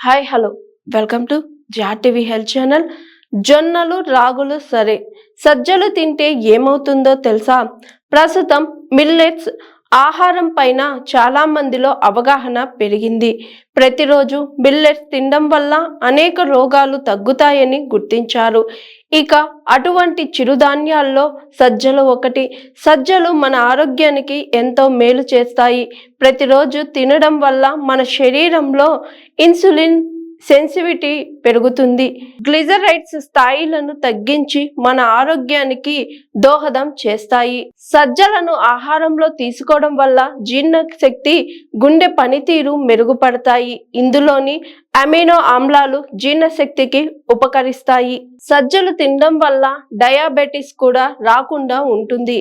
Hi hello welcome to జాటీవీ health channel జొన్నలు రాగులు సరే. సజ్జలు తింటే ఏమవుతుందో తెలుసా? ప్రస్తుతం మిల్లెట్స్ ఆహారం పైన చాలా మందిలో అవగాహన పెరిగింది. ప్రతిరోజు మిల్లెట్స్ తినడం వల్ల అనేక రోగాలు తగ్గుతాయని గుర్తించారు. ఇక అటువంటి చిరుధాన్యాల్లో సజ్జలు ఒకటి. సజ్జలు మన ఆరోగ్యానికి ఎంతో మేలు చేస్తాయి. ప్రతిరోజు తినడం వల్ల మన శరీరంలో ఇన్సులిన్ సెన్సిటివిటీ పెరుగుతుంది. గ్లిజరైడ్స్ స్థాయిలను తగ్గించి మన ఆరోగ్యానికి దోహదం చేస్తాయి. సజ్జలను ఆహారంలో తీసుకోవడం వల్ల జీర్ణశక్తి గుండె పనితీరు మెరుగుపడతాయి. ఇందులోని అమినో ఆమ్లాలు జీర్ణశక్తికి ఉపకరిస్తాయి. సజ్జలు తినడం వల్ల డయాబెటిస్ కూడా రాకుండా ఉంటుంది.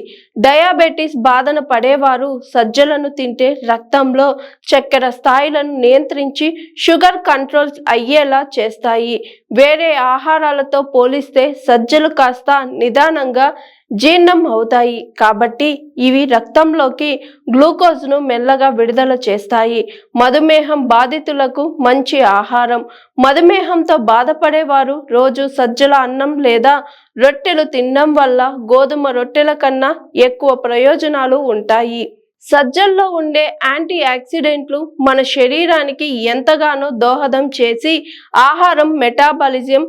డయాబెటిస్ బాధన పడేవారు సజ్జలను తింటే రక్తంలో చక్కెర స్థాయిలను నియంత్రించి షుగర్ కంట్రోల్ అయ్యేలా చేస్తాయి. వేరే ఆహారాలతో పోలిస్తే సజ్జలు కాస్త నిదానంగా జీర్ణం అవుతాయి. కాబట్టి ఇవి రక్తంలోకి గ్లూకోజ్ను మెల్లగా విడుదల చేస్తాయి. మధుమేహం బాధితులకు మంచి ఆహారం. మధుమేహంతో బాధపడేవారు రోజు సజ్జల అన్నం లేదా రొట్టెలు తినడం వల్ల గోధుమ రొట్టెల కన్నా ఎక్కువ ప్రయోజనాలు ఉంటాయి. సజ్జల్లో ఉండే యాంటీ ఆక్సిడెంట్లు మన శరీరానికి ఎంతగానో దోహదం చేసి ఆహారం మెటాబాలిజం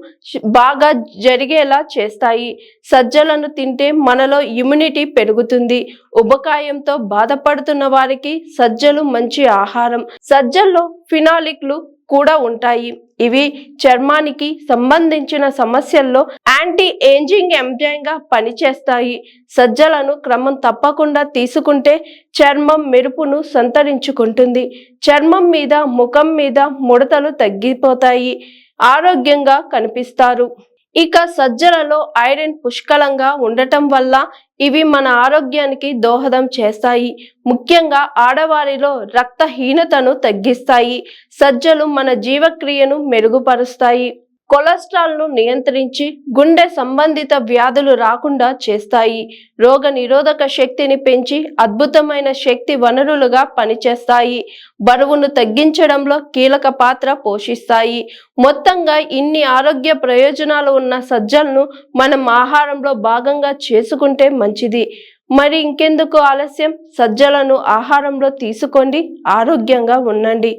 బాగా జరిగేలా చేస్తాయి. సజ్జలను తింటే మనలో ఇమ్యూనిటీ పెరుగుతుంది. ఉబకాయంతో బాధపడుతున్న వారికి సజ్జలు మంచి ఆహారం. సజ్జల్లో ఫినాలిక్లు కూడా ఉంటాయి. ఇవి చర్మానికి సంబంధించిన సమస్యల్లో యాంటీ ఏజింగ్ ఎంజైమ్గా పనిచేస్తాయి. సజ్జలను క్రమం తప్పకుండా తీసుకుంటే చర్మం మెరుపును సంతరించుకుంటుంది. చర్మం మీద ముఖం మీద ముడతలు తగ్గిపోతాయి. ఆరోగ్యంగా కనిపిస్తారు. ఇక సజ్జలలో ఐరన్ పుష్కలంగా ఉండటం వల్ల ఇవి మన ఆరోగ్యానికి దోహదం చేస్తాయి. ముఖ్యంగా ఆడవారిలో రక్తహీనతను తగ్గిస్తాయి. సజ్జలు మన జీవక్రియను మెరుగుపరుస్తాయి. కొలెస్ట్రాల్ను నియంత్రించి గుండె సంబంధిత వ్యాధులు రాకుండా చేస్తాయి. రోగ నిరోధక శక్తిని పెంచి అద్భుతమైన శక్తి వనరులుగా పనిచేస్తాయి. బరువును తగ్గించడంలో కీలక పాత్ర పోషిస్తాయి. మొత్తంగా ఇన్ని ఆరోగ్య ప్రయోజనాలు ఉన్న సజ్జలను మనం ఆహారంలో భాగంగా చేసుకుంటే మంచిది. మరి ఇంకెందుకు ఆలస్యం? సజ్జలను ఆహారంలో తీసుకోండి ఆరోగ్యంగా ఉండండి.